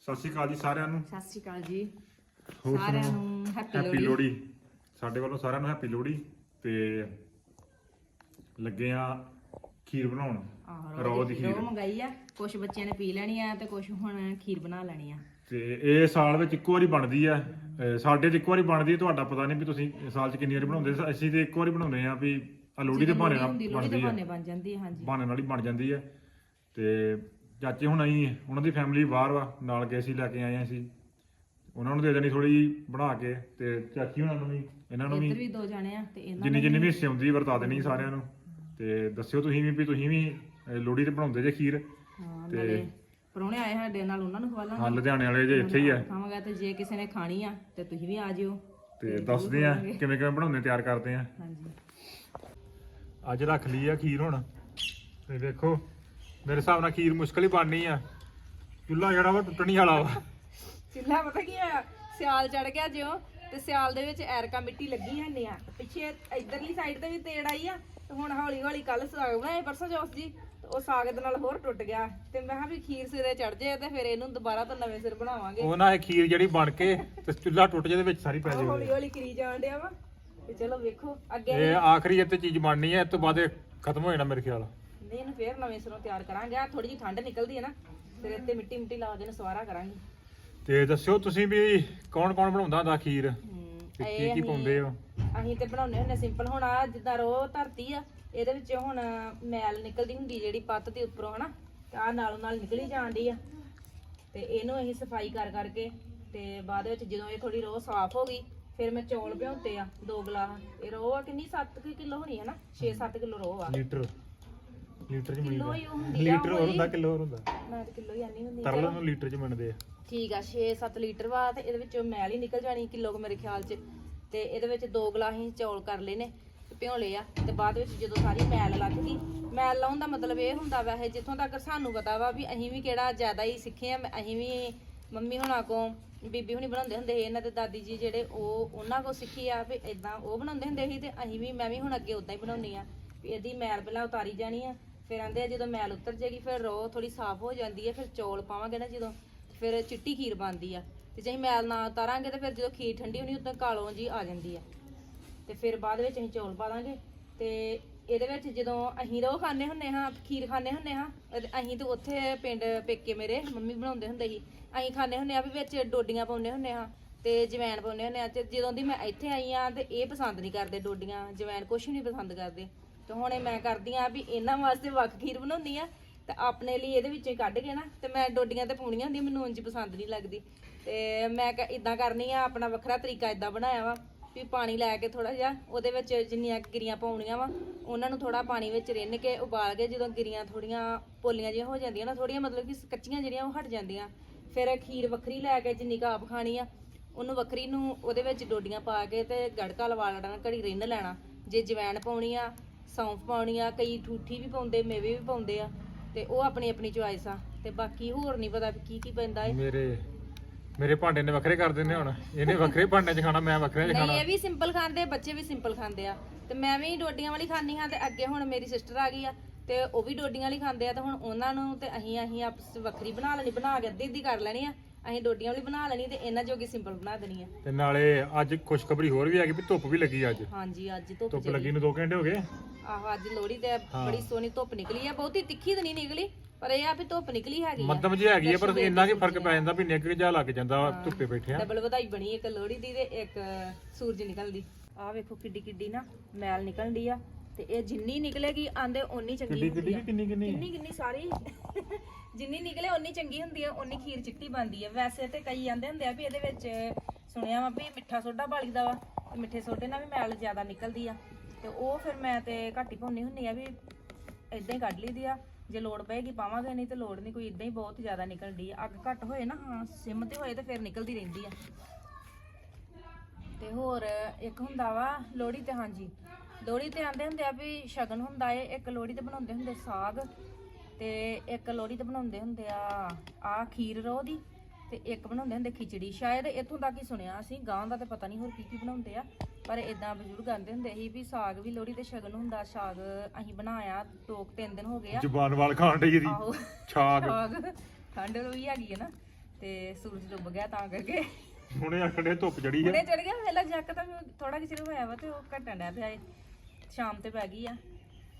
ਸਤਿ ਸ਼੍ਰੀ ਅਕਾਲ ਜੀ ਸਾਰਿਆਂ ਨੂੰ। ਸਤਿ ਸ਼੍ਰੀ ਅਕਾਲ ਜੀ। ਹੋਰ ਸਾਰਿਆਂ ਸੁਣਾਓ? ਨੂੰ ਹੈਪੀ ਹੈਪੀ ਲੋਹੜੀ ਲੋਹੜੀ। ਸਾਡੇ ਵੱਲੋਂ ਸਾਰਿਆਂ ਨੂੰ ਹੈਪੀ ਲੋਹੜੀ ਤੇ ਲੱਗੇ ਆ ਖੀਰ ਬਣਾਉਣ। ਆਹ ਰੋ ਦੀ ਖੀਰ। ਰੋ ਮੰਗਾਈ ਆ। ਕੁਝ ਬੱਚਿਆਂ ਨੇ ਪੀ ਲੈਣੀ ਆ ਤੇ ਕੁਝ ਹੁਣ ਖੀਰ ਬਣਾ ਲੈਣੀ ਆ। ਤੇ ਇਹ ਸਾਲ ਵਿੱਚ ਇੱਕੋ ਵਾਰੀ ਬਣਦੀ ਆ। ਅਹ ਸਾਡੇ 'ਚ ਇੱਕੋ ਵਾਰੀ ਬਣਦੀ ਹੈ ਤੁਹਾਡਾ ਪਤਾ ਨਹੀਂ ਵੀ ਤੁਸੀਂ ਸਾਲ 'ਚ ਕਿੰਨੀ ਵਾਰੀ ਬਣਾਉਂਦੇ। ਅਸੀਂ ਤੇ ਇੱਕ ਵਾਰੀ ਬਣਾਉਂਦੇ ਆ ਵੀ ਆ ਲੋਹੜੀ ਦੇ ਬਹਾਨੇ ਨਾਲ ਹੁੰਦੀ ਲੋਹੜੀ ਦੇ ਬਣਦੀ ਆ। ਬਹਾਨੇ ਬਣ ਜਾਂਦੀ ਆ ਹਾਂਜੀ। ਬਹਾਨੇ ਨਾਲ ਹੀ ਬਣ ਜਾਂਦੀ ਹੈ ਤੇ ਚਾਚੇ ਹੁਣ ਆਈ ਉਹਨਾਂ ਦੀ ਫੈਮਿਲੀ ਬਾਹਰ ਵਾ ਨਾਲ ਗਏ ਸੀ ਲੈ ਕੇ ਆਏ ਸੀ ਉਹਨਾਂ ਨੂੰ ਦੇ ਦੇਣੀ ਥੋੜੀ ਬਣਾ ਕੇ ਤੇ ਚਾਚੀ ਉਹਨਾਂ ਨੂੰ ਵੀ ਇਹਨਾਂ ਨੂੰ ਇੱਧਰ ਵੀ ਵੀ ਦੋ ਜਾਣੇ ਆ ਤੇ ਇਹਨਾਂ ਜਿੰਨੀ ਜਿੰਨੀ ਵੀ ਹਿੱਸੇ ਹੁੰਦੀ ਵਰਤਾ ਦੇਣੀ ਸਾਰਿਆਂ ਨੂੰ। ਤੇ ਦੱਸਿਓ ਤੁਸੀਂ ਵੀ ਵੀ ਤੁਸੀਂ ਵੀ ਲੋਹੜੀ ਤੇ ਬਣਾਉਂਦੇ ਜੇ ਖੀਰ? ਹਾਂ ਨਾਲੇ ਪਰੋਣੇ ਆਏ ਸਾਡੇ ਨਾਲ ਉਹਨਾਂ ਨੂੰ ਖਵਾ ਲਾਂਗੇ ਹਾਂ ਲੁਧਿਆਣੇ ਵਾਲੇ ਜੇ ਇੱਥੇ ਹੀ ਆ। ਖਾਵਾਂਗਾ ਤੇ ਜੇ ਕਿਸੇ ਨੇ ਖਾਣੀ ਆ ਤੇ ਤੁਸੀਂ ਵੀ ਆ ਜਿਓ। ਤੇ ਦੱਸਦੇ ਆ ਕਿਵੇਂ ਕਿਵੇਂ ਬਣਾਉਂਦੇ ਤਿਆਰ ਕਰਦੇ ਆ। ਹਾਂਜੀ। ਅੱਜ ਰੱਖ ਲਈ ਆ ਖੀਰ ਹੁਣ। ਤੇ ਦੇਖੋ ਮੇਰੇ ਹਿਸਾਬ ਨਾਲ ਖੀਰ ਮੁਸ਼ਕਲ ਹੀ ਬਣਨੀ ਆ। ਚੁੱਲ੍ਹਾ ਜਿਹੜਾ ਵਾ ਟੁੱਟਣੀ ਵਾਲਾ ਵਾ। ਚਿੱਲਾ ਪਤਾ ਕੀ ਆ? ਸਿਆਲ ਚੜ ਗਿਆ ਜਿਉ ਤੇ ਸਿਆਲ ਦੇ ਵਿੱਚ ਐਰਕਾ ਮਿੱਟੀ ਲੱਗੀ ਜਾਂਦੀ ਆ ਪਿੱਛੇ ਇਧਰਲੀ ਸਾਈਡ ਤੇ ਵੀ ਤੇੜ ਆਈ ਆ ਤੇ ਹੁਣ ਹੌਲੀ ਹੌਲੀ ਕੱਲ ਸਾਗ ਬਣਾਏ ਪਰਸੋਂ ਜੋਸ ਜੀ ਤੇ ਉਹ ਸਾਗ ਦੇ ਨਾਲ ਹੋਰ ਟੁੱਟ ਗਿਆ। ਤੇ ਮੈਂ ਕਿਹਾ ਵੀ ਖੀਰ ਸਿਰੇ ਚੜ ਜੇ ਤੇ ਫਿਰ ਇਹਨੂੰ ਦੁਬਾਰਾ ਤੋਂ ਨਵੇਂ ਸਿਰ ਬਣਾਵਾਂਗੇ। ਉਹ ਨਾ ਇਹ ਖੀਰ ਜਿਹੜੀ ਬਣ ਕੇ ਤੇ ਚੁੱਲ੍ਹਾ ਟੁੱਟ ਜੇ ਦੇ ਵਿੱਚ ਸਾਰੀ ਪੈ ਉਹ ਜਾਵੇ ਹੌਲੀ ਹੌਲੀ ਕਰੀ ਜਾਣ ਡਿਆ ਵਾ। ਤੇ ਚਲੋ ਵੇਖੋ ਅੱਗੇ ਇਹ ਆਖਰੀ ਇੱਥੇ ਚੀਜ਼ ਬਣਨੀ ਹੈ ਇਸ ਤੋਂ ਬਾਅਦ ਇਹ ਖਤਮ ਹੋ ਜਾਣਾ ਮੇਰੇ ਖਿਆਲ। ਨਹੀਂ ਇਹਨੂੰ ਫੇਰ ਨਵੇਂ ਸਿਰੋਂ ਤਿਆਰ ਕਰਾਂਗੇ। ਆ ਥੋੜੀ ਜਿਹੀ ਠੰਡ ਨਿਕਲਦੀ ਹੈ ਨਾ ਫਿਰ ਇੱਥੇ ਮਿੱਟੀ ਮਿੱਟੀ ਲਾ ਇਹਨੂੰ ਸਵਾਰਾ ਕਰਾਂਗੇ। ਤੇ ਦੱਸਿਓ ਤੁਸੀਂ ਵੀ ਕੌਣ ਕੌਣ ਬਣਾਉਂਦਾ ਹੁੰਦਾ ਖੀਰ? ਹਮ, ਤੇ ਇਹ ਕੀ ਕੀ ਅਸੀਂ- ਪਾਉਂਦੇ ਹੋ? ਅਸੀਂ ਤੇ ਬਣਾਉਨੇ ਹੁੰਨੇ ਸਿੰਪਲ ਹੁਣ ਆ ਜਿੱਦਾਂ ਰੋ ਧਰਤੀ ਆ ਇਹਦੇ ਵਿੱਚ ਹੁਣ ਮੈਲ ਨਿਕਲਦੀ ਹੁੰਦੀ ਜਿਹੜੀ ਪੱਤ ਦੇ ਉੱਪਰੋਂ ਹਨਾ? ਆ ਨਾਲੋਂ ਨਾਲ ਨਿਕਲੀ ਜਾਂਦੀ ਆ। ਤੇ ਇਹਨੂੰ ਅਸੀਂ ਸਫ਼ਾਈ ਕਰ ਕਰਕੇ ਤੇ ਬਾਅਦ ਵਿੱਚ ਜਦੋਂ ਇਹ ਥੋੜੀ ਰੋ ਸਾਫ਼ ਹੋ ਗਈ ਫਿਰ ਮੈਂ ਚੌਲ ਭਿਉਂਤੇ ਆ ਦੋ ਗਲਾਸ। ਇਹ ਰੋ ਆ ਕਿੰਨੀ? 7 ਕਿਲੋ ਹੋਣੀ ਹੈ ਨਾ? 6-7 ਕਿਲੋ ਰੋ ਆ। ਲੀਟਰ। ਲੀਟਰ ਚ ਕਿਲੋ ਮਿਲਦਾ ਹੀ ਉਹ ਹੁੰਦੀ ਆ ਲੀਟਰ ਹੋਰ ਹੁੰਦਾ ਕਿਲੋ ਹੋਰ ਹੁੰਦਾ। ਮੈਂ ਤਾਂ ਕਿਲੋ ਹੀ ਆਨੀ ਹੁੰਦੀ ਤਰਲ ਨੂੰ ਲੀਟਰ ਚ ਮਿਲਦੇ ਆ। ਠੀਕ ਆ 6-7 ਲੀਟਰ ਵਾ ਤੇ ਇਹਦੇ ਵਿੱਚੋਂ ਮੈਲ ਹੀ ਨਿਕਲ ਜਾਣੀ ਕਿਲੋ ਕੁ ਮੇਰੇ ਖਿਆਲ 'ਚ। ਤੇ ਇਹਦੇ ਵਿੱਚ ਦੋ ਗਲਾਸ ਅਸੀਂ ਚੌਲ ਕਰ ਲਏ ਨੇ ਤੇ ਭਿਉਂ ਲਏ ਆ। ਤੇ ਬਾਅਦ ਵਿੱਚ ਜਦੋਂ ਸਾਰੀ ਮੈਲ ਲੱਗ ਗਈ ਮੈਲ ਲਾਉਣ ਦਾ ਮਤਲਬ ਇਹ ਹੁੰਦਾ ਵੈਸੇ ਜਿੱਥੋਂ ਤੱਕ ਸਾਨੂੰ ਪਤਾ ਵਾ ਵੀ ਅਸੀਂ ਵੀ ਕਿਹੜਾ ਜ਼ਿਆਦਾ ਹੀ ਸਿੱਖੇ ਆ ਮੈਂ- ਅਸੀਂ ਵੀ ਮੰਮੀ ਹੁਣਾਂ ਕੋ ਬੀਬੀ ਹੁਣੀ ਬਣਾਉਂਦੇ ਹੁੰਦੇ ਸੀ ਇਹਨਾਂ ਦੇ ਦਾਦੀ ਜੀ ਜਿਹੜੇ ਉਹ ਉਹਨਾਂ ਕੋ ਸਿੱਖੀ ਆ ਵੀ ਇਦਾਂ ਉਹ ਬਣਾਉਂਦੇ ਹੁੰਦੇ ਸੀ ਤੇ ਅਸੀਂ ਵੀ ਮੈਂ ਵੀ ਹੁਣ ਅੱਗੇ ਉਦਾਂ ਹੀ ਬਣਾਉਣੀ ਆ ਵੀ ਇਹਦੀ ਮੈਲ ਪਹਿਲਾਂ ਉਤਾਰੀ ਜਾਣੀ ਆ। ਫਿਰ ਆਂਦੇ ਆ ਜਦੋਂ ਮੈਲ ਉਤਰ ਜਾਏਗੀ ਫਿਰ ਰੋ ਥੋੜੀ ਸਾਫ਼ ਹੋ ਜਾਂਦੀ ਹੈ, ਫਿਰ ਚੌਲ ਪਾਵਾਂਗੇ ਨਾ ਜਦੋਂ, ਫਿਰ ਚਿੱਟੀ ਖੀਰ ਬਣਦੀ ਆ। ਤੇ ਜੇ ਅਸੀਂ ਮੈਲ ਨਾ ਉਤਾਰਾਂਗੇ ਤੇ ਫਿਰ ਜਦੋਂ ਖੀਰ ਠੰਡੀ ਹੋਣੀ, ਉਦੋਂ ਕਾਲੋਂ ਜੀ ਆ ਜਾਂਦੀ ਆ। ਤੇ ਫਿਰ ਬਾਅਦ ਵਿੱਚ ਅਸੀਂ ਚੌਲ ਪਾ ਦਾਂਗੇ। ਤੇ ਇਹਦੇ ਵਿੱਚ ਜਦੋਂ ਅਸੀਂ ਰੋ ਖਾਣੇ ਹੁੰਨੇ ਹਾਂ, ਖੀਰ ਖਾਣੇ ਹੁੰਨੇ ਹਾਂ ਅਸੀਂ ਤੇ ਉੱਥੇ ਪਿੰਡ ਪੇਕੇ ਮੇਰੇ ਮੰਮੀ ਬਣਾਉਂਦੇ ਹੁੰਦੇ ਸੀ, ਅਸੀਂ ਖਾਣੇ ਹੁੰਨੇ ਆ ਵੀ ਵਿੱਚ ਡੋਡੀਆਂ ਪਾਉਂਦੇ ਹੁੰਨੇ ਹਾਂ ਤੇ ਜਵੈਣ ਪਾਉਂਦੇ ਹੁੰਨੇ ਆ ਤੇ ਜਦੋਂ ਦੀ ਮੈਂ ਇੱਥੇ ਆਈ ਆ ਤੇ ਇਹ ਪਸੰਦ ਨਹੀਂ ਕਰਦੇ ਡੋਡੀਆਂ, ਜਵੈਣ ਕੁਛ ਨਹੀਂ ਪਸੰਦ ਕਰਦੇ। ਤੇ ਹੁਣ ਇਹ ਮੈਂ ਕਰਦੀ ਆ ਵੀ ਇਹਨਾਂ ਵਾਸਤੇ ਵੱਖ ਖੀਰ ਬਣਾਉਂਦੀ ਆ, ਤੇ ਆਪਣੇ ਲਈ ਇਹਦੇ ਵਿੱਚੋਂ ਹੀ ਕੱਢ ਕੇ ਨਾ, ਤੇ ਮੈਂ ਡੋਡੀਆਂ ਤੇ ਪਾਉਣੀਆਂ ਹੁੰਦੀਆਂ, ਮੈਨੂੰ ਉਂਝ ਪਸੰਦ ਨਹੀਂ ਲੱਗਦੀ। ਤੇ ਮੈਂ ਇਦਾਂ ਕਰਨੀ ਆ, ਆਪਣਾ ਵੱਖਰਾ ਤਰੀਕਾ ਇਦਾਂ ਬਣਾਇਆ ਵਾ, ਵੀ ਪਾਣੀ ਲੈ ਕੇ ਥੋੜਾ ਜਿਹਾ, ਉਹਦੇ ਵਿੱਚ ਜਿੰਨੀਆਂ ਗਿਰੀਆਂ ਪਾਉਣੀਆਂ ਵਾ, ਉਹਨਾਂ ਨੂੰ ਥੋੜਾ ਪਾਣੀ ਵਿੱਚ ਰਿੰਨ ਕੇ ਉਬਾਲ ਕੇ ਜਦੋਂ ਗਿਰੀਆਂ ਥੋੜੀਆਂ ਪੋਲੀਆਂ ਜਿਹੀਆਂ ਹੋ ਜਾਂਦੀਆਂ ਨਾ ਥੋੜੀਆਂ ਮਤਲਬ ਕਿ ਕੱਚੀਆਂ ਜਿਹੜੀਆਂ ਉਹ ਹਟ ਜਾਂਦੀਆਂ। ਫਿਰ ਖੀਰ ਵੱਖਰੀ ਲੈ ਕੇ ਜਿੰਨੀ ਕੁ ਖਾਣੀ ਆ, ਉਹਨੂੰ ਵੱਖਰੀ ਨੂੰ ਉਹਦੇ ਵਿੱਚ ਡੋਡੀਆਂ ਪਾ ਕੇ ਤੇ ਗੜਕਾ ਲਵਾ ਲੈਣਾ, ਘੜੀ ਰਿੰਨ ਲੈਣਾ। ਜੇ ਜਵੈਣ ਪਾਉਣੀ ਆ ਸੌਂਫ ਪਾਉਣੀ ਆ ਕਈ ਠੂਠੀ ਵੀ ਪਾਉਂਦੇ ਮੇਵੇ ਵੀ ਪਾਉਂਦੇ ਆ ਤੇ ਉਹ ਆਪਣੀ ਆਪਣੀ ਚੁਆਇਸ ਆ। ਤੇ ਬਾਕੀ ਹੋਰ ਨਹੀਂ ਪਤਾ ਵੀ ਕੀ ਕੀ ਪੈਂਦਾ ਏ। ਮੇਰੇ ਮੇਰੇ ਭਾਂਡੇ ਨੇ ਵੱਖਰੇ ਕਰ ਦਿੰਦੇ ਹੁਣ। ਇਹਨੇ ਵੱਖਰੇ ਭਾਂਡੇ 'ਚ ਖਾਣਾ ਮੈਂ ਵੱਖਰੇ 'ਚ ਨਹੀਂ ਖਾਣਾ। ਇਹ ਵੀ ਸਿੰਪਲ ਖਾਂਦੇ ਬੱਚੇ ਵੀ ਸਿੰਪਲ ਖਾਂਦੇ ਆ। ਤੇ ਮੈਂ ਵੀ ਡੋਡੀਆਂ ਵਾਲੀ ਖਾਂਦੀ ਹਾਂ ਤੇ ਅੱਗੇ ਹੁਣ ਮੇਰੀ ਸਿਸਟਰ ਆ ਗਈ ਆ ਤੇ ਉਹ ਵੀ ਡੋਡੀਆਂ ਵਾਲੀ ਖਾਂਦੇ ਆ ਤੇ ਹੁਣ ਉਹਨਾਂ ਨੂੰ ਤੇ ਅਸੀਂ ਅਸੀਂ ਆਪਸ 'ਚ ਵੱਖਰੀ ਬਣਾ ਲੈਣੀ ਬਣਾ ਕੇ ਅੱਧੀ ਅੱਧੀ ਕਰ ਲੈਣੀ ਆ। ਅਸੀਂ ਡੋਡੀਆਂ ਵਾਲੀ ਬਣਾ ਲੈਣੀ ਤੇ ਇਹਨਾਂ ਜੋਗੀ ਸਿੰਪਲ ਬਣਾ ਦੇਣੀ ਆ। ਤੇ ਨਾਲੇ ਅੱਜ ਖੁਸ਼ਖਬਰੀ ਹੋਰ ਵੀ ਆ ਗਈ ਵੀ ਧੁੱਪ ਵੀ ਲੱਗੀ ਅੱਜ। ਹਾਂਜੀ ਅੱਜ ਧੁੱਪ ਲੱਗੀ ਨੂੰ 2 ਘੰਟੇ ਹੋ ਗਏ। ਆਹੋ ਅੱਜ ਲੋਹੜੀ ਤੇ ਬੜੀ ਸੋਹਣੀ ਧੁੱਪ ਨਿਕਲੀ ਆ ਬਹੁਤੀ ਤਿੱਖੀ ਤਾਂ ਨਹੀਂ ਨਿਕਲੀ ਪਰ ਇਹ ਆ ਵੀ ਧੁੱਪ ਨਿਕਲੀ ਹੈਗੀ ਆ। ਮੱਧਮ ਜਿਹੀ ਹੈਗੀ ਆ ਪਰ ਇੰਨਾ ਕੀ ਫ਼ਰਕ ਪੈ ਜਾਂਦਾ ਵੀ ਨਿੱਘ ਜਿਹਾ ਲੱਗ ਜਾਂਦਾ ਵਾ ਧੁੱਪੇ ਬੈਠਿਆ। ਡਬਲ ਵਧਾਈ ਬਣੀ ਇੱਕ ਲੋਹੜੀ ਦੀ ਤੇ ਇੱਕ ਸੂਰਜ ਨਿਕਲਦੀ। ਆਹ ਵੇਖੋ ਕਿੱਡੀ ਕਿੱਡੀ ਨਾ ਮੈਲ ਨਿਕਲਦੀ ਆ ਤੇ ਇਹ ਜਿੰਨੀ ਨਿਕਲੇਗੀ ਆਂਦੇ ਓਨੀ ਚੰਗੀ ਕਿੱਡੀ ਹੁੰਦੀ ਕਿੱਡੀ ਆ ਕਿੰਨੀ ਕਿੰਨੀ? ਕਿੰਨੀ ਕਿੰਨੀ ਸਾਰੀ? ਜਿੰਨੀ ਨਿਕਲੇ ਓਨੀ ਚੰਗੀ ਹੁੰਦੀ ਆ ਓਨੀ ਖੀਰ ਚਿੱਟੀ ਬਣਦੀ ਆ। ਵੈਸੇ ਤੇ ਕਈ ਆਂਦੇ ਹੁੰਦੇ ਆ ਵੀ ਇਹਦੇ ਵਿੱਚ ਸੁਣਿਆ ਵਾ ਵੀ ਮਿੱਠਾ ਸੋਡਾ ਬਾਲੀਦਾ ਵਾ ਤੇ ਮਿੱਠੇ ਸੋਡੇ ਨਾਲ ਵੀ ਮੈਲ ਜ਼ਿਆਦਾ ਨਿਕਲਦੀ ਆ। ਤੇ ਉਹ ਫਿਰ ਮੈਂ ਤੇ ਘੱਟ ਹੀ ਪਾਉਣੀ ਹੁੰਨੀ ਆ ਵੀ ਇਦਾਂ ਹੀ ਕੱਢ ਲਈਦੀ ਆ। ਜੇ ਲੋੜ ਪਏਗੀ ਪਾਵਾਂਗੇ, ਨਹੀਂ ਤੇ ਲੋੜ ਨਹੀਂ, ਕੋਈ ਇਦਾਂ ਹੀ ਬਹੁਤ ਜ਼ਿਆਦਾ ਨਿਕਲਦੀ ਆ। ਅੱਗ ਘੱਟ ਹੋਏ ਨਾ, ਹਾਂ, ਸਿਮ ਤੇ ਹੋਏ ਤੇ ਫਿਰ ਨਿਕਲਦੀ ਰਹਿੰਦੀ ਆ। ਤੇ ਹੋਰ ਇੱਕ ਹੁੰਦਾ ਵਾ ਲੋਹੜੀ ਤੇ, ਹਾਂਜੀ। ਲੋਹੜੀ ਤੇ ਆਂਦੇ ਹੁੰਦੇ ਆ ਵੀ ਸ਼ਗਨ ਹੁੰਦਾ ਏ, ਇੱਕ ਲੋਹੜੀ ਤੇ ਬਣਾਉਂਦੇ ਹੁੰਦੇ ਸਾਗ ਤੇ ਇੱਕ ਲੋਹੜੀ ਤੇ ਬਣਾਉਂਦੇ ਹੁੰਦੇ ਆ ਆ ਖੀਰ ਰੋਹ ਦੀ। ਤੇ ਇੱਕ ਬਣਾਉਂਦੇ ਹੁੰਦੇ ਖਿਚੜੀ। ਸ਼ਾਇਦ ਇੱਥੋਂ ਤੱਕ ਹੀ ਸੁਣਿਆ ਅਸੀਂ ਗਾਂ ਦਾ ਤੇ ਪਤਾ ਨਹੀਂ ਹੋਰ ਕੀ ਕੀ ਬਣਾਉਂਦੇ ਆ ਪਰ ਇਦਾਂ ਬਜ਼ੁਰਗ ਆਂਦੇ ਹੁੰਦੇ ਸੀ ਵੀ ਸਾਗ ਵੀ ਲੋਹੜੀ ਤੇ ਸ਼ਗਨ ਹੁੰਦਾ ਸਾਗ ਅਸੀਂ ਬਣਾਇਆ ਦੋ ਕੁ ਤਿੰਨ ਦਿਨ ਹੋ ਗਏ ਆ। ਜ਼ੁਬਾਨ ਵਾਲ ਖਾਣ ਡਈ ਦੀ ਆਹੋ ਛਾਗ। ਸਾਗ ਠੰਡ ਵੀ ਹੈਗੀ ਹੈ ਨਾ ਤੇ ਸੂਰਜ ਡੁੱਬ ਗਿਆ ਤਾਂ ਕਰਕੇ। ਹੁਣੇ ਆਖੜੇ ਧੁੱਪ ਜੜੀ ਆ। ਹੁਣੇ ਚੜ ਗਿਆ ਵੇਲਾ ਜੱਕ ਤਾਂ ਥੋੜਾ ਜਿਹਾ ਚਿਰ ਹੋਇਆ ਵਾ ਤੇ ਉਹ ਘਟਣ ਡਿਆ ਪਿਆ ਏ। ਸ਼ਾਮ ਤੇ ਪੈ ਗਈ ਆ।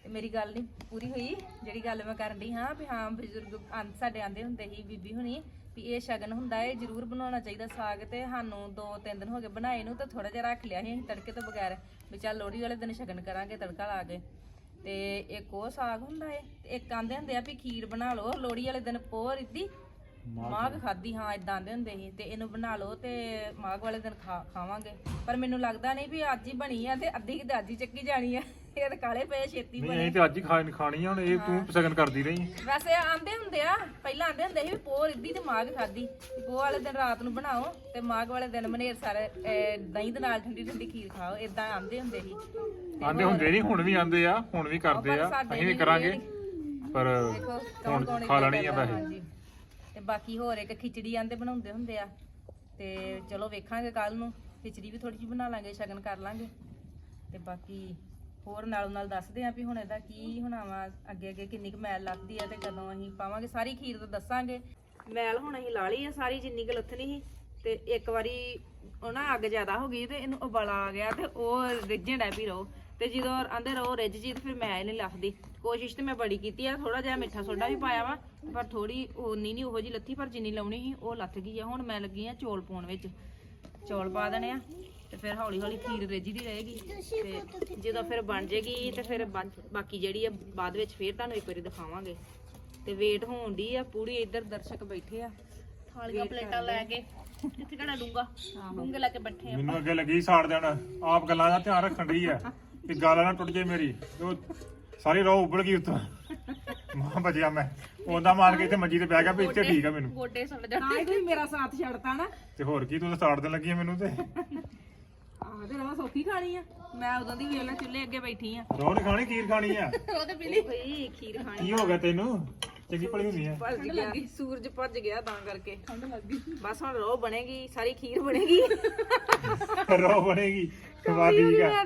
ਤੇ ਮੇਰੀ ਗੱਲ ਨਹੀਂ ਪੂਰੀ ਹੋਈ ਜਿਹੜੀ ਗੱਲ ਮੈਂ ਕਰਨ ਡਈ ਹਾਂ ਵੀ ਹਾਂ ਬਜ਼ੁਰਗ ਆਂ- ਸਾਡੇ ਆਂਦੇ ਹੁੰਦੇ ਸੀ ਬੀਬੀ ਹੁਣੀ ਵੀ ਇਹ ਸ਼ਗਨ ਹੁੰਦਾ ਏ ਜ਼ਰੂਰ ਬਣਾਉਣਾ ਚਾਹੀਦਾ ਸਾਗ ਤੇ। ਸਾਨੂੰ ਦੋ ਤਿੰਨ ਦਿਨ ਹੋ ਗਏ ਬਣਾਏ ਨੂੰ ਤਾਂ ਥੋੜਾ ਜਿਹਾ ਰੱਖ ਲਿਆ ਸੀ ਅਸੀਂ ਤੜਕੇ ਤੋਂ ਬਗੈਰ। ਵੀ ਚੱਲ ਲੋਹੜੀ ਵਾਲੇ ਦਿਨ ਸ਼ਗਨ ਕਰਾਂਗੇ ਤੜਕਾ ਲਾ ਕੇ। ਤੇ ਇੱਕ ਉਹ ਸਾਗ ਹੁੰਦਾ ਏ ਤੇ ਇੱਕ ਆਂਦੇ ਹੁੰਦੇ ਆ ਵੀ ਖੀਰ ਬਣਾ ਲਓ ਲੋਹੜੀ ਵਾਲੇ ਦਿਨ ਪੋਹ ਰਿੱਧੀ ਮਾਘ। ਖਾਦੀ ਹਾਂ ਇਦਾਂ ਆਂਦੇ ਹੁੰਦੇ ਸੀ। ਤੇ ਇਹਨੂੰ ਬਣਾ ਲਓ ਤੇ ਮਾਘ ਵਾਲੇ ਦਿਨ ਖਾਵਾਂਗੇ। ਪਰ ਮੈਨੂੰ ਲੱਗਦਾ ਨਹੀਂ ਵੀ ਅੱਜ ਹੀ ਬਣੀ ਆ ਤੇ ਅੱਧੀ ਕਿਤੇ ਅੱਜ ਹੀ ਚੱਕੀ ਜਾਣੀ ਆ। ਇਹ ਤਾਂ ਕਾਲੇ ਪਏ ਛੇਤੀ ਨਹੀਂ ਬਣੇ। ਅਸੀਂ ਤੇ ਅੱਜ ਹੀ ਖਾ- ਖਾਣੀ ਆ ਹੁਣ ਇਹ ਤੂੰ ਸਗਨ ਕਰਦੀ ਰਹੀ। ਵੈਸੇ ਆਂਦੇ ਹੁੰਦੇ ਆ ਪਹਿਲਾਂ ਆਂਦੇ ਹੁੰਦੇ ਸੀ ਵੀ ਪੋਹ ਰਿੱਧੀ ਤੇ ਮਾਘ ਖਾਦੀ ਪੋਹ ਵਾਲੇ ਦਿਨ ਰਾਤ ਨੂੰ ਬਣਾਓ ਤੇ ਮਾਘ ਵਾਲੇ ਦਿਨ ਮਨੇਰ ਸਾਰੇ ਅਹ, ਦਹੀਂ ਦੇ ਨਾਲ ਠੰਡੀ ਠੰਡੀ ਖੀਰ ਖਾਓ ਇਦਾਂ ਆਂਦੇ ਹੁੰਦੇ ਸੀ। ਆਂਦੇ ਹੁੰਦੇ ਨਹੀਂ ਹੁਣ ਵੀ ਆਂਦੇ ਆ ਹੁਣ ਵੀ ਕਰਦੇ ਆ। ਸਾਡੇ ਅਸੀਂ ਵੀ ਨਹੀਂ ਕਰਾਂਗੇ। ਪਰ ਦੇਖੋ ਕੌਣ ਹੁਣ ਕੌਣ ਖਾ ਏਦਾਂ ਲੈਣੀ ਆ ਕਰਦਾ, ਵੈਸੇ। ਹਾਂਜੀ। ਤੇ ਬਾਕੀ ਹੋਰ ਇੱਕ ਖਿਚੜੀ ਆਂਦੇ ਬਣਾਉਂਦੇ ਹੁੰਦੇ ਆ। ਤੇ ਚਲੋ ਵੇਖਾਂਗੇ ਕੱਲ ਨੂੰ ਖਿਚੜੀ ਵੀ ਥੋੜੀ ਜਿਹੀ ਬਣਾ ਲਾਂਗੇ ਸ਼ਗਨ ਕਰ ਲਾਂਗੇ। ਤੇ ਬਾਕੀ ਹੋਰ ਨਾਲੋਂ ਨਾਲ ਦੱਸਦੇ ਆ ਵੀ ਹੁਣ ਇਹਦਾ ਕੀ ਹੋਣਾ ਵਾ ਅੱਗੇ ਅੱਗੇ ਕਿੰਨੀ ਕੁ ਮੈਲ ਲੱਗਦੀ ਆ ਤੇ ਕਦੋਂ ਅਸੀਂ ਪਾਵਾਂਗੇ, ਸਾਰੀ ਖੀਰ ਤੋਂ ਦੱਸਾਂਗੇ। ਮੈਲ ਹੁਣ ਅਸੀਂ ਲਾ ਲਈ ਆ, ਸਾਰੀ ਜਿੰਨੀ ਕੁ ਲੱਥਣੀ ਸੀ ਤੇ ਇੱਕ ਵਾਰੀ ਉਹ ਨਾ ਅੱਗ ਜ਼ਿਆਦਾ ਹੋ ਗਈ ਤੇ ਇਹਨੂੰ ਉਬਾਲਾ ਆ ਗਿਆ ਤੇ ਉਹ ਰਿੱਝਣ ਡੈ ਪਈ ਰਹੋ। ਤੇ ਜਦੋਂ ਆਂਦੇ ਰਹੋ ਰਿੱਝ ਜੀ ਤੇ ਫਿਰ ਮੈਂ ਇਹ ਨਹੀਂ ਲੱਥਦੀ। ਕੋਸ਼ਿਸ਼ ਤੇ ਮੈਂ ਬੜੀ ਕੀਤੀ ਆ ਥੋੜਾ ਜਿਹਾ ਮਿੱਠਾ ਸੋਡਾ ਵੀ ਪਾਇਆ ਵਾ, ਪਰ ਥੋੜੀ ਉਨੀ ਨਹੀਂ ਉਹੋ ਜੀ ਲੱਥੀ, ਪਰ ਜਿੰਨੀ ਲਾਉਣੀ ਸੀ ਉਹ ਲੱਥ ਗਈ ਆ। ਹੁਣ ਮੈਂ ਲੱਗੀ ਆ ਚੌਲ ਪਾਉਣ ਵਿੱਚ। ਚੌਲ ਪਾ ਦੇਣੇ ਆ। ਤੇ ਫਿਰ ਹੌਲੀ ਹੌਲੀ ਖੀਰ ਰਿੱਝਦੀ ਰਹੇਗੀ ਤੇ ਜਦੋਂ ਫਿਰ ਬਣ ਜੇਗੀ ਤੇ ਫਿਰ ਬਾਕੀ ਜਿਹੜੀ ਆ ਬਾਅਦ ਵਿੱਚ ਫਿਰ ਤੁਹਾਨੂੰ ਇੱਕ ਵਾਰੀ ਦਿਖਾਵਾਂਗੇ। ਤੇ ਵੇਟ ਹੋਣ ਦੀ ਆ ਪੂਰੀ ਇੱਧਰ ਦਰਸ਼ਕ ਬੈਠੇ ਆ। ਥਾਲੀਆਂ ਪਲੇਟਾਂ ਲੈ ਕੇ। ਕਿੱਥੇ ਘੜਾ ਡੂੰਗਾ ਡੂੰਗੇ ਲੈ ਕੇ ਬੈਠੇ ਆ। ਮੈਨੂੰ ਅੱਗੇ ਲੱਗੀ ਸਾੜ ਦੇਣ। ਆਪ ਗੱਲਾਂ ਦਾ ਧਿਆਨ ਰੱਖਣ ਰਹੀ ਆ। ਕਿ ਗੱਲ ਨਾ ਟੁੱਟ ਜੇ ਮੇਰੀ। ਤੇ ਉਹ ਸਾਰੀ ਰੋ ਉੱਬਲ ਗਈ ਉੱਤੋਂ। ਮਾਂ ਬਚਿਆ ਮੈਂ। ਉਹਦਾ ਮਾਰ ਕੇ ਇੱਥੇ ਮੰਜੀ ਤੇ ਬਹਿ ਗਿਆ ਵੀ ਇੱਥੇ ਠੀਕ ਆ ਮੈਨੂੰ। ਗੋਡੇ ਸੜ ਜਾਣ। ਹਾਂ ਕੋਈ ਮੇਰਾ ਸਾਥ ਛੱਡਤਾ ਨਾ। ਤੇ ਹੋਰ ਕੀ ਤੂੰ ਤਾਂ ਸਾੜ ਦੇਣ ਲੱਗੀ ਮੈਨੂੰ ਤੇ। ਸੌਖੀ ਖਾਣੀ ਆ? ਮੈਂ ਉਦੋਂ ਦੀ ਵੇਲਾ ਚੁੱਲ੍ਹੇ ਅੱਗੇ ਬੈਠੀ ਆ। ਰੋ ਨਹੀਂ ਖਾਣੀ ਖੀਰ ਖਾਣੀ ਆ? ਉਹ ਤੇ ਪੀਲੀ ਭਈ ਖੀਰ ਖਾਣੀ। ਕੀ ਹੋ ਗਿਆ ਤੈਨੂੰ? ਚੰਗੀ ਭਲੀ ਹੁੰਦੀ ਆ। ਭੱਜ ਗਿਆ। ਸੂਰਜ ਭੱਜ ਗਿਆ ਤਾਂ ਕਰਕੇ। ਠੰਡ ਲੱਗ। ਬਸ ਹੁਣ ਰੋ ਬਣੇਗੀ ਸਾਰੀ ਖੀਰ ਬਣੇਗੀ। ਰੋ ਬਣੇਗੀ। ਠੀਕ ਆ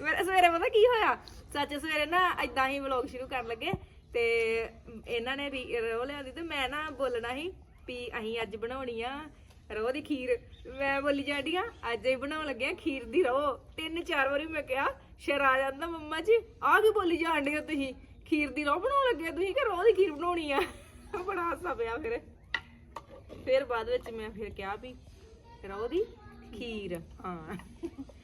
ਮੇਰੇ ਸਵੇਰੇ ਪਤਾ ਕੀ ਹੋਇਆ? ਸੱਚ ਸਵੇਰੇ ਨਾ ਇਦਾਂ ਹੀ ਵਲੌਗ ਸ਼ੁਰੂ ਕਰਨ ਲੱਗੇ ਤੇ ਇਹਨਾਂ ਨੇ ਰੀ- ਰੋ ਲਿਆਂਦੀ ਤੇ ਮੈਂ ਨਾ ਬੋਲਣਾ ਸੀ ਵੀ ਅਸੀਂ ਅੱਜ ਬਣਾਉਣੀ ਆ ਰੋ ਦੀ ਖੀਰ। ਮੈਂ ਬੋਲੀ ਜਾਂਦੀ ਆ ਅੱਜ ਹੀ ਬਣਾਉਣ ਲੱਗੇ ਆ ਖੀਰ ਦੀ ਰੋ। ਤਿੰਨ ਚਾਰ ਵਾਰੀ ਮੈਂ ਕਿਹਾ ਸ਼ਰ ਆ ਜਾਂਦਾ ਮੰਮਾ ਜੀ ਆਹ ਕੀ ਬੋਲੀ ਜਾਂਦੇ ਹੋ ਤੁਸੀਂ? ਖੀਰ ਦੀ ਰੋ ਬਣਾਉਣ ਲੱਗੇ ਤੁਸੀਂ ਕਿ ਰੋ ਦੀ ਖੀਰ ਬਣਾਉਣੀ ਆ? ਬੜਾ ਹਾਸਾ ਪਿਆ ਫਿਰ। ਫਿਰ ਬਾਅਦ ਵਿੱਚ ਮੈਂ ਫਿਰ ਕਿਹਾ ਵੀ ਰੋ ਦੀ ਖੀਰ ਹਾਂ।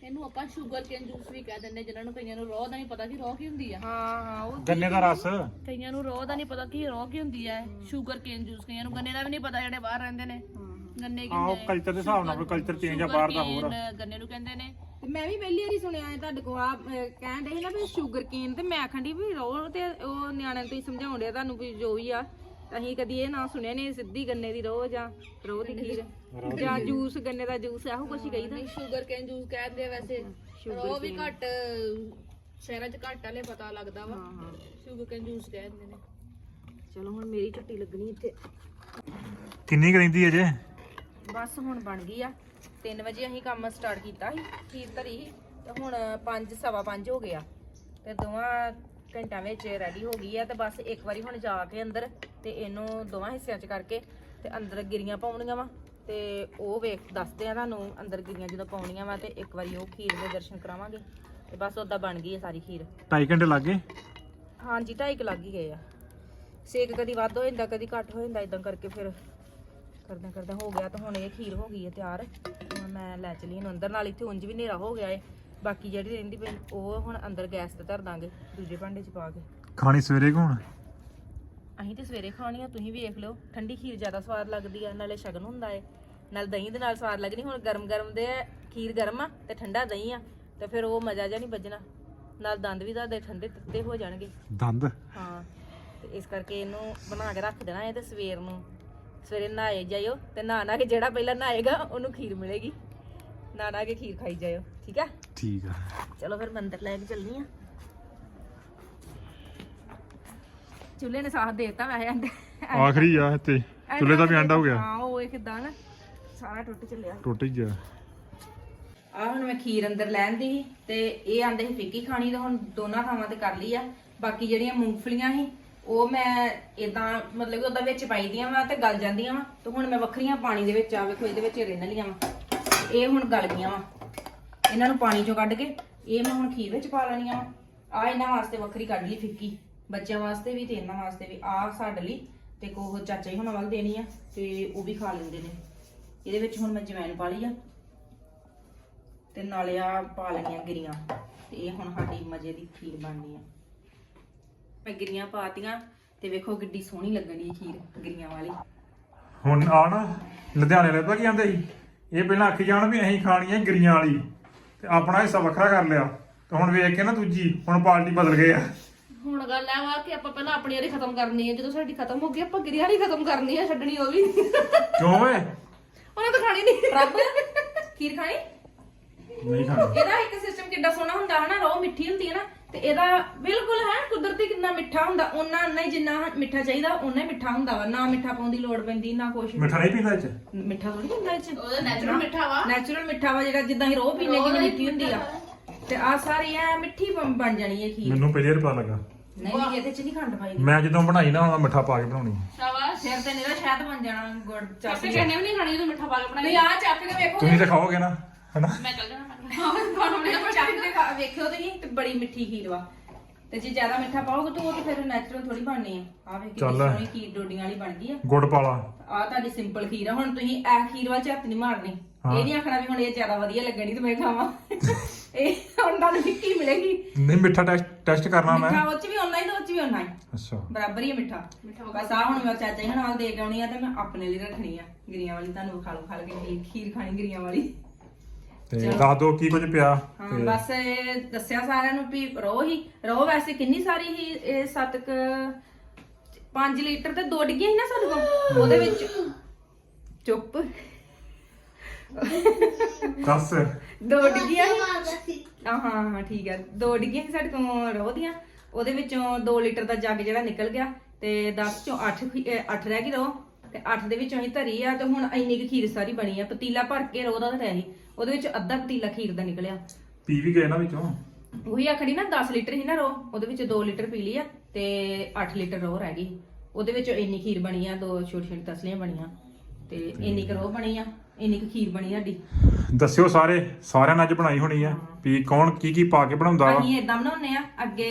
ਇਹਨੂੰ ਆਪਾਂ ਸ਼ੂਗਰ ਕੇਨ ਜੂਸ ਵੀ ਕਹਿ ਦਿੰਦੇ ਜਿਨ੍ਹਾਂ ਨੂੰ ਕਈਆਂ ਨੂੰ ਰੋਹ ਦਾ ਨਹੀਂ ਪਤਾ ਕਿ ਰੋਹ ਕੀ ਹੁੰਦੀ ਆ। ਹਾਂ ਹਾਂ ਉਹ ਗੰਨੇ ਦਾ ਰਸ। ਕਈਆਂ ਨੂੰ ਰੋਹ ਦਾ ਨਹੀਂ ਪਤਾ ਕਿ ਰੋਹ ਕੀ ਹੁੰਦੀ ਆ ਸ਼ੂਗਰ ਕੇਨ ਜੂਸ ਕਈਆਂ ਨੂੰ ਗੰਨੇ ਦਾ ਵੀ ਨਹੀਂ ਪਤਾ ਜਿਹੜੇ ਬਾਹਰ ਰਹਿੰਦੇ ਨੇ। ਗੰਨੇ ਕੀ ਆਹ ਹੁੰਦੇ ਕਲਚਰ ਦੇ ਹਿਸਾਬ ਨਾਲ ਕਲਚਰ ਚੇਂਜ ਆ ਬਾਹਰ ਦਾ ਹੋਰ। cane ਗੰਨੇ ਨੂੰ ਕਹਿੰਦੇ ਨੇ। ਤੇ ਮੈਂ ਵੀ ਪਹਿਲੀ ਵਾਰੀ ਸੁਣਿਆ ਹੈ ਤੁਹਾਡੇ ਕੋਲ ਆ ਕਹਿਣ ਦੇ ਸੀ ਨਾ ਵੀ ਸ਼ੂਗਰ ਕੇਨ ਤੇ ਮੈਂ ਆਖਣ ਡਈ ਵੀ ਰੋ ਤੇ ਉਹ ਨਿਆਣਿਆਂ ਨੂੰ ਤੁਸੀਂ ਸਮਝਾਉਣ ਡਿਆ ਤੁਹਾਨੂੰ ਵੀ ਜੋ ਵੀ ਆ। ਅਸੀਂ ਕਦੀ ਇਹ ਨਾ ਸੁਣਿਆ ਨਹੀਂ ਸਿੱਧੀ ਗੰਨੇ ਦੀ ਰੋ ਜਾਂ ਰੋ ਦੀ ਖੀਰ। ਜਾਂ ਜੂਸ ਗੰਨੇ ਦਾ ਜੂਸ ਇਹੋ ਕੁਛ ਹੀ ਕਹੀਦਾ ਸ਼ੂਗਰ ਕੇਨ ਜੂਸ ਕਹਿੰਦੇ ਆ ਵੈਸੇ। ਰੋਹ ਵੀ ਘੱਟ ਸ਼ਹਿਰਾਂ 'ਚ ਘੱਟ ਵਾਲੇ ਪਤਾ ਲੱਗਦਾ ਵਾ। ਹਾਂ ਹਾਂ। ਸ਼ੂਗਰ ਕੇਨ ਜੂਸ ਕਹਿੰਦੇ ਨੇ। ਚਲੋ ਹੁਣ ਮੇਰੀ ਝੁੱਟੀ ਲੱਗਣੀ ਇੱਥੇ। ਕਿੰਨੀ ਕਰਿੰਦੀ ਅਜੇ ਬਸ ਹੁਣ ਬਣ ਗਈ ਆ। 3 ਵਜੇ ਅਸੀਂ ਕੰਮ ਸਟਾਰਟ ਕੀਤਾ ਸੀ ਖੀਰ ਧਰੀ ਤੇ ਹੁਣ 5 ਸਵਾ 5 ਹੋ ਗਿਆ ਤੇ ਦੋਵਾਂ ਘੰਟਿਆਂ ਵਿੱਚ ਰੈਡੀ ਹੋ ਗਈ ਆ ਤੇ ਬਸ ਇੱਕ ਵਾਰੀ ਹੁਣ ਜਾ ਕੇ ਅੰਦਰ ਤੇ ਇਹਨੂੰ ਦੋਵਾਂ ਹਿੱਸਿਆਂ 'ਚ ਕਰਕੇ ਤੇ ਅੰਦਰ ਗਿਰੀਆਂ ਪਾਉਣੀਆਂ ਵਾ। ਤੇ ਉਹ ਵੇਖ ਦੱਸਦੇ ਆ ਤੁਹਾਨੂੰ ਅੰਦਰ ਗਿਰੀਆਂ ਜਦੋਂ ਪਾਉਣੀਆਂ ਵਾ ਤੇ ਇੱਕ ਵਾਰੀ ਉਹ ਖੀਰ ਦੇ ਦਰਸ਼ਨ ਕਰਾਵਾਂਗੇ। ਤੇ ਬਸ ਉਦਾਂ ਬਣ ਗਈ ਆ ਸਾਰੀ ਖੀਰ। 2.5 ਘੰਟੇ ਲੱਗੇ ਹਾਂਜੀ ਢਾਈ ਕੁ ਲੱਗ ਹੀ ਗਏ ਆ। ਸੇਕ ਕਦੀ ਵੱਧ ਹੋ ਜਾਂਦਾ ਕਦੀ ਘੱਟ ਹੋ ਜਾਂਦਾ ਇਦਾਂ ਕਰਕੇ ਫਿਰ ਕਰਦਾ ਕਰਦਾ ਹੋ ਗਿਆ ਤਾਂ ਹੁਣ ਇਹ ਖੀਰ ਹੋ ਗਈ ਹੈ ਤਿਆਰ। ਹੁਣ ਮੈਂ ਲੈ ਚਲੀ ਇਹਨੂੰ ਅੰਦਰ ਨਾਲ ਇੱਥੇ ਉਂਝ ਵੀ ਹਨੇਰਾ ਹੋ ਗਿਆ ਏ। ਬਾਕੀ ਜਿਹੜੀ ਰਹਿੰਦੀ ਪਈ ਉਹ ਹੁਣ ਅੰਦਰ ਗੈਸ ਤੇ ਧਰ ਦਾਂਗੇ ਦੂਜੇ ਭਾਂਡੇ 'ਚ ਪਾ ਕੇ। ਖਾਣੀ ਸਵੇਰੇ ਕੋਣ ਅਸੀਂ ਤੇ ਸਵੇਰੇ ਖਾਣੀ ਆ ਤੁਸੀਂ ਵੇਖ ਲਿਓ। ਠੰਡੀ ਖੀਰ ਜ਼ਿਆਦਾ ਸਵਾਦ ਲੱਗਦੀ ਆ ਨਾਲੇ ਸ਼ਗਨ ਹੁੰਦਾ ਏ। ਨਾਲ ਦਹੀਂ ਦੇ ਨਾਲ ਸਵਾਦ ਲੱਗਣੀ ਹੁਣ ਗਰਮ ਗਰਮ ਦੇ ਖੀਰ ਗਰਮ ਆ ਤੇ ਠੰਡਾ ਦਹੀਂ ਆ ਤੇ ਫਿਰ ਉਹ ਮਜ਼ਾ ਜਿਹਾ ਨਹੀਂ ਵੱਜਣਾ। ਨਾਲ ਦੰਦ ਵੀ ਤੁਹਾਡੇ ਠੰਡੇ ਤੱਤੇ ਹੋ ਜਾਣਗੇ। ਦੰਦ? ਹਾਂ ਤੇ ਇਸ ਕਰਕੇ ਇਹਨੂੰ ਬਣਾ ਕੇ ਰੱਖ ਦੇਣਾ ਹੈ ਤੇ ਸਵੇਰ ਨੂੰ। ਸਵੇਰੇ ਨਹਾਏ ਜਾਇਓ ਤੇ ਨਹਾ ਨਾ ਕੇ ਜਿਹੜਾ ਪਹਿਲਾਂ ਨਹਾਏਗਾ ਉਹਨੂੰ ਖੀਰ ਮਿਲੇਗੀ। ਨਹਾ ਨਾ ਕੇ ਖੀਰ ਖਾਈ ਜਾਇਓ ਠੀਕ ਆ? ਠੀਕ ਆ। ਚਲੋ ਫਿਰ ਮੰਦਰ ਲੈ ਕੇ ਚੱਲਨੀ ਆ। ਚੁੱਲ੍ਹੇ ਨੇ ਸਾਥ ਦੇਤਾ ਵੈਸੇ ਅੰਡੇ ਆਖਰੀ ਆ ਤੇ ਚੁੱਲ੍ਹੇ ਦਾ ਵੀ ਅੰਡਾ ਹੋ ਗਿਆ। ਹਾਂ ਉਹ ਇਹ ਕਿਦਾਂ ਨਾ ਸਾਰਾ ਟੁੱਟ ਚੱਲਿਆ। ਟੁੱਟ ਹੀ ਗਿਆ। ਆ ਹੁਣ ਮੈਂ ਖੀਰ ਅੰਦਰ ਲੈਂਦੀ ਸੀ ਤੇ ਇਹ ਆਂਦੇ ਸੀ ਫਿੱਕੀ ਖਾਣੀ ਤਾਂ ਹੁਣ ਦੋਨਾਂ ਥਾਵਾਂ ਤੇ ਕਰ ਲਈ ਆ। ਬਾਕੀ ਜਿਹੜੀਆਂ ਮੂੰਗਫਲੀਆਂ ਸੀ ਉਹ ਮੈਂ ਇਦਾਂ ਮਤਲਬ ਕਿ ਉਹਦਾ ਵਿੱਚ ਪਾਈ ਦੀਆਂ ਵਾ ਤੇ ਗਲ ਜਾਂਦੀਆਂ ਵਾ ਤੇ ਹੁਣ ਮੈਂ ਵੱਖਰੀਆਂ ਪਾਣੀ ਦੇ ਵਿੱਚ ਆ ਵੇਖੋ, ਇਹਦੇ ਵਿੱਚ ਰਿੰਨ ਲੀਆਂ ਵਾ। ਇਹ ਹੁਣ ਗਲ ਗਈਆਂ ਵਾ। ਇਹਨਾਂ ਨੂੰ ਪਾਣੀ ਚੋਂ ਕੱਢ ਕੇ ਇਹ ਮੈਂ ਹੁਣ ਖੀਰ ਵਿੱਚ ਪਾ ਲੈਣੀਆਂ ਵਾ। ਆ ਇਹਨਾਂ ਵਾਸਤੇ ਵੱਖਰੀ ਕੱਢ ਲਈ ਫਿੱਕੀ। ਬੱਚਿਆਂ ਵਾਸਤੇ ਵੀ ਤੇ ਇਹਨਾਂ ਵਾਸਤੇ ਵੀ। ਆ ਸਾਡੇ ਲਈ ਤੇ ਕੋਹ ਚਾਚਾ ਜੀ ਹੁਣਾਂ ਵੱਲ ਦੇਣੀ ਆ ਤੇ ਉਹ ਵੀ ਖਾ ਲੈਂਦੇ ਨੇ। ਇਹਦੇ ਵਿੱਚ ਹੁਣ ਮੈਂ ਜਵੈਣ ਪਾ ਲਈ ਆ ਤੇ ਨਾਲੇ ਆ ਪਾ ਲੈਣੀਆਂ ਗਿਰੀਆਂ। ਤੇ ਇਹ ਹੁਣ ਸਾਡੀ ਮਜ਼ੇ ਦੀ ਖੀਰ ਬਣਨੀ ਆ। ਮੈਂ ਗਿਰੀਆਂ ਪਾਤੀਆਂ ਤੇ ਵੇਖੋ ਕਿੱਡੀ ਸੋਹਣੀ ਲੱਗਣੀ ਖੀਰ ਗਿਰੀਆਂ ਵਾਲੀ। ਹੁਣ ਆ ਨਾ ਲੁਧਿਆਣੇ ਵਾਲੇ ਪਤਾ ਕੀ ਆਂਦੇ ਸੀ? ਇਹ ਪਹਿਲਾਂ ਆਖੀ ਜਾਣ ਵੀ ਅਸੀਂ ਖਾਣੀ ਹੈ ਗਰੀਆਂ ਵਾਲੀ। ਤੇ ਆਪਣਾ ਹਿੱਸਾ ਵੱਖਰਾ ਕਰ ਲਿਆ। ਤੇ ਹੁਣ ਵੇਖ ਕੇ ਨਾ ਦੂਜੀ ਹੁਣ ਪਾਰਟੀ ਬਦਲ ਗਏ ਆ। ਹੁਣ ਗੱਲ ਇਹ ਵਾ ਕਿ ਆਪਾਂ ਪਹਿਲਾਂ ਆਪਣੀ ਵਾਲੀ ਖਤਮ ਕਰਨੀ ਹੈ। ਜਦੋਂ ਸਾਡੀ ਖਤਮ ਹੋ ਗਈ ਆਪਾਂ ਗਿਰੀ ਵਾਲੀ ਖਤਮ ਕਰਨੀ ਹੈ ਛੱਡਣੀ ਉਹ ਵੀ। ਕਿਉਂ ਓਏ? ਉਹਨਾਂ ਤਾਂ ਖਾਣੀ ਨਹੀਂ। ਰੱਬ ਖੀਰ ਖਾਣੀ? ਨਹੀਂ ਖਾਣੀ। ਇਹਦਾ ਇੱਕ ਸਿਸਟਮ ਕਿੱਡਾ ਸੋਹਣਾ ਹੁੰਦਾ ਹੈ ਨਾ ਰੋ ਮਿੱਠੀ ਹੁੰਦੀ ਹੈ ਨਾ। ਤੇ ਇਹਦਾ ਬਿਲਕੁਲ ਹੈ ਕੁਦਰਤੀ ਕਿੰਨਾ ਮਿੱਠਾ ਹੁੰਦਾ ਉਹਨਾਂ ਨਹੀਂ ਜਿੰਨਾ ਮਿੱਠਾ ਚਾਹੀਦਾ ਉਹਨਾਂ ਹੀ ਮਿੱਠਾ ਹੁੰਦਾ ਵਾ। ਨਾ ਮਿੱਠਾ ਪਾਉਣ ਦੀ ਲੋੜ ਪੈਂਦੀ ਨਾ ਕੁਛ ਮਿੱਠਾ ਨਹੀਂ ਪੀਂਦਾ ਇਹ ਚ? ਮਿੱਠਾ ਥੋੜੀ ਹੁੰਦਾ ਇਹ ਚ? ਉਹਦਾ ਨੈਚੁਰਲ ਮਿੱਠਾ। ਵਾ। ਨੈਚੁਰਲ ਮਿੱਠਾ ਵਾ ਜਿਹੜਾ ਜਿੱਦਾਂ ਹੀ ਰੋਹ ਪੀਨੇ ਜਿੰਨੀ ਮਿੱਠੀ ਹੁੰਦੀ ਆ। ਤੇ ਆ ਸਾਰੀ ਐ ਮਿੱਠੀ ਬਣ ਬਣ ਜਾਣੀ ਹੈ ਖੀਰ। ਮੈਨੂੰ ਪਹਿਲੀ ਵਾਰ ਪਤਾ ਲੱਗਾ। ਨਹੀਂ ਨਹੀਂ ਇਹਦੇ ਚ ਨਹੀਂ ਖੰਡ ਪਾਈ। ਮੈਂ ਜਦੋਂ ਬਣਾਈ ਨਾ ਉਹਦਾ ਮਿੱਠਾ ਪਾ ਕੇ ਬਣਾਉਣੀ। ਸ਼ਾਬਾਸ਼। ਫਿਰ ਤੇ ਨਿਹਰਾ ਸ਼ਾਇਦ ਬਣ ਜਾਣਾ ਗੁੜ ਚੱਕ ਚਾਪੇ ਕਹਿੰਦੇ ਵੀ ਨਹੀਂ ਖਾਣੀ ਜਦੋਂ ਮਿੱਠਾ ਪਾ ਕੇ ਬਣਾਈ। ਨਹੀਂ ਆ ਚੱਕ ਕੇ ਵੇਖੋ। ਤੁਸੀਂ ਤਾਂ ਖਾਓਗੇ ਨਾ। ਹਨਾ? ਮੈਂ ਚੱਲ ਜਾਣਾ ਚੱਕ ਕੇ ਖਾ- ਵੇਖਿਓ ਤੁਸੀਂ ਤੇ ਬੜੀ ਮਿੱਠੀ ਖੀਰ ਵਾ। ਤੇ ਜੇ ਜ਼ਿਆਦਾ ਮਿੱਠਾ ਪਾਓਗੇ ਤਾਂ ਉਹ ਤੇ ਫਿਰ ਨੈਚੁਰਲ ਥੋੜੀ ਬਣਨੀ ਆ। ਆ ਵੇਖੋ ਚੱਲ। ਸੋਹਣੀ ਖੀਰ ਡੋਡੀਆਂ ਵਾਲੀ ਬਣ ਗਈ ਆ। ਗੁੜ ਪਾਲਾ। ਆ ਤੁਹਾਡੀ ਸਿੰਪਲ ਖੀਰ ਆ। ਹੁਣ ਤੁਸੀਂ ਇਹ ਖੀਰ ਵੱਲ ਝੱਤ ਨਹੀਂ ਮਾਰਨੀ। ਹਾਂ। ਇਹ ਨਹੀਂ ਆਖਣਾ ਵੀ ਹੁਣ ਇਹ ਜ਼ਿਆਦਾ ਵਧੀਆ ਲੱਗਣੀ ਤੇ ਮੈਂ ਖਾਵਾਂ। ਇਹ ਹੁਣ ਤੁਹਾਨੂੰ ਫਿੱਕੀ ਮਿਲੇਗੀ। ਨਹੀਂ ਮਿੱਠਾ ਟੈਸਟ ਟੈਸਟ ਕਰਨਾ ਮੈਂ। ਮਿੱਠਾ ਉਹ ਚ ਵੀ ਓਨਾ ਹੀ ਤੇ ਉਹ ਚ ਵੀ ਓਨਾ ਹੀ। ਅੱਛਾ। ਬਰਾਬਰ ਹੀ ਹੈ ਮਿੱਠਾ। ਬਸ ਆ ਹੁਣ ਮੈਂ ਚਾਚਾ ਜੀ ਨਾਲ ਦੇ ਕੇ ਆਉਣੀ ਆ ਤੇ ਮੈਂ ਆਪਣੇ ਲਈ ਰੱਖਣੀ ਆ। ਗਿਰੀਆਂ ਵਾਲੀ ਤੁਹਾਨੂੰ ਖਾ ਲਓ ਖਾ ਲਓ ਕੇ ਖੀਰ ਖਾਣੀ ਗਿਰੀਆਂ ਵਾਲੀ। ਤੇ ਦੱਸ ਦੋ ਕੀ ਕੁਝ ਪਿਆ। ਹਾਂ ਤੇ ਬਸ ਇਹ ਦੱਸਿਆ ਸਾਰਿਆਂ ਨੂੰ ਵੀ ਰੋ ਹੀ ਰੋ ਵੈਸੇ ਕਿੰਨੀ ਸਾਰੀ ਹੀ ਇਹ ਸੱਤ ਕ 5 ਲੀਟਰ ਤੇ ਦੋ ਡਿੱਗੀਆਂ ਸੀ ਨਾ ਸਾਡੇ ਕੋਲ ਉਹਦੇ ਵਿੱਚ। ਚੁੱਪ। ਦੱਸ। ਦੋ ਡਿੱਗੀਆਂ ਸੀ। ਆ ਹਾਂ ਹਾਂ ਠੀਕ ਹੈ ਦੋ ਡਿੱਗੀਆਂ ਸੀ ਸਾਡੇ ਕੋਲ ਰੋ ਦੀਆਂ। ਉਹਦੇ ਵਿੱਚੋਂ 2 ਲੀਟਰ ਦਾ ਜੱਗ ਜਿਹੜਾ ਨਿਕਲ ਗਿਆ ਤੇ 10 ਚੋਂ 8 8 ਰਹਿ ਗਈ ਰੋ। ਤੇ 8 ਦੇ ਵਿੱਚੋਂ ਅਸੀਂ ਧਰੀ ਆ ਤੇ ਹੁਣ ਇੰਨੀ ਕੁ ਖੀਰ ਸਾਰੀ ਬਣੀ ਆ। ਪਤੀਲਾ ਭਰ ਕੇ ਰੋ ਦਾ ਧਰਿਆ ਸੀ ਉਹਦੇ ਵਿੱਚ ਅੱਧਾ ਪਤੀਲਾ ਖੀਰ ਦਾ ਨਿਕਲਿਆ। ਪੀ ਵੀ ਗਏ ਨਾ ਵਿੱਚੋਂ? ਉਹੀ ਆਖੜੀ ਨਾ 10 ਲੀਟਰ ਸੀ ਨਾ ਰੋ ਉਹਦੇ ਵਿੱਚ 2 ਲੀਟਰ ਪੀ ਲਈ ਆ ਤੇ 8 ਲੀਟਰ ਰੋ ਰਹਿ ਗਈ। ਉਹਦੇ ਵਿੱਚ ਇੰਨੀ ਖੀਰ ਬਣੀ ਆ ਦੋ ਛੋਟੀ ਛੋਟੀ ਤਸਲੀਆਂ ਬਣੀਆਂ ਤੇ ਇੰਨੀ ਕੁ ਰੋ ਬਣੀ ਆ ਇੰਨੀ ਕੁ ਖੀਰ ਬਣੀ ਸਾਡੀ। ਦੱਸਿਓ ਸਾਰੇ ਸਾਰਿਆਂ ਨੇ ਅੱਜ ਬਣਾਈ ਹੋਣੀ ਆ ਵੀ ਕੌਣ ਕੀ ਕੀ ਪਾ ਕੇ ਬਣਾਉਂਦਾ ਵਾ? ਅਸੀਂ ਇਦਾਂ ਬਣਾਉਂਦੇ ਆ ਅੱਗੇ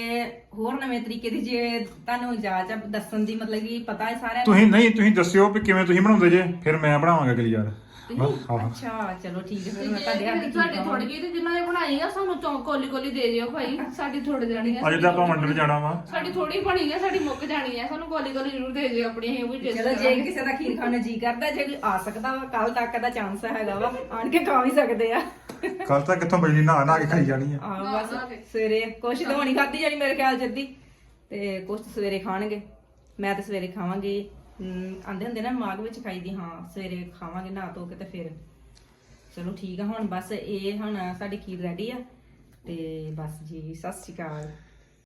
ਹੋਰ ਨਵੇਂ ਤਰੀਕੇ ਦੀ ਜੇ ਤੁਹਾਨੂੰ ਇਜਾਜ਼ਤ ਦੱਸਣ ਦੀ ਮਤਲਬ ਕਿ ਪਤਾ ਹੈ ਸਾਰਿਆਂ ਨੂੰ। ਤੁਸੀਂ ਨਹੀਂ ਤੁਸੀਂ ਦੱਸਿਓ ਵੀ ਕਿਵੇਂ ਤੁਸੀਂ ਬਣਾਉਂਦੇ ਜੇ ਫਿਰ ਮੈਂ ਬਣਾਵਾਂਗਾ ਅਗਲੀ ਵਾਰ। ਆਹੋ। ਅੱਛਾ ਚਲੋ ਠੀਕ ਹੈ ਫਿਰ ਮੈਂ ਤੁਹਾਡੇ ਹੱਥ ਦੀ ਖੀਰ ਸਾਡੀ ਥੋੜੀ ਜਿਹੀ ਤੇ ਜਿਨ੍ਹਾਂ ਨੇ ਬਣਾਈ ਆ ਸਾਨੂੰ ਚੌਂਕ ਕੋਲੀ ਕੋਲੀ ਦੇ ਦਿਓ ਭਾਈ ਸਾਡੀ ਥੋੜੀ ਜਾਣੀ ਆ। ਅੱਜ ਤਾਂ ਆਪਾਂ ਮੰਡਲ ਜਾਣਾ ਵਾ। ਸਾਡੀ ਥੋੜੀ ਬਣੀ ਆ ਸਾਡੀ ਮੁੱਕ ਜਾਣੀ ਆ ਸਾਨੂੰ ਕੋਲੀ ਕੋਲੀ ਜ਼ਰੂਰ ਦੇ ਦਿਓ ਆਪਣੀ ਅਸੀਂ ਉਹ ਵੀ taste ਚਲੋ ਜੇ ਕਿਸੇ ਦਾ ਖੀਰ ਖਾਣ ਨੂੰ ਜੀ ਕਰਦਾ ਜੇ ਕੋਈ ਆ ਸਕਦਾ ਵਾ ਕੱਲ ਤੱਕ ਦਾ ਚਾਂਸ ਹੈਗਾ ਵਾ ਆਣ ਕੇ ਖਾ ਵੀ ਸਕਦੇ ਆ। ਕੱਲ ਤਾਂ ਕਿੱਥੋਂ ਬਜਣੀ ਨਾ ਨਾ ਕੇ ਖਾਈ ਜਾਣੀ ਆ। ਆ ਬਸ ਸਵੇਰੇ ਕੁਛ ਤਾਂ ਹੋਣੀ ਖਾਦੀ ਜਾਣੀ ਮੇਰੇ ਖਿਆਲ ਚ ਅੱਧੀ ਤੇ ਕੁਛ ਸਵੇਰੇ ਖਾਣਗੇ। ਮੈਂ ਤਾਂ ਸਵੇਰੇ ਖਾਵਾਂਗੀ। ਆਂਦੇ ਹੁੰਦੇ ਨਾ ਮਾਗ ਵਿੱਚ ਖਾਈਦੀ, ਹਾਂ, ਸਵੇਰੇ ਖਾਵਾਂਗੇ, ਨਹਾ ਧੋ ਕੇ ਤੇ ਫਿਰ। ਚਲੋ ਠੀਕ ਆ, ਹੁਣ ਬਸ ਇਹ ਹੁਣ ਸਾਡੀ ਖੀਰ ਰੈਡੀ ਆ। ਤੇ ਬਸ ਜੀ, ਸਤਿ ਸ਼੍ਰੀ ਅਕਾਲ।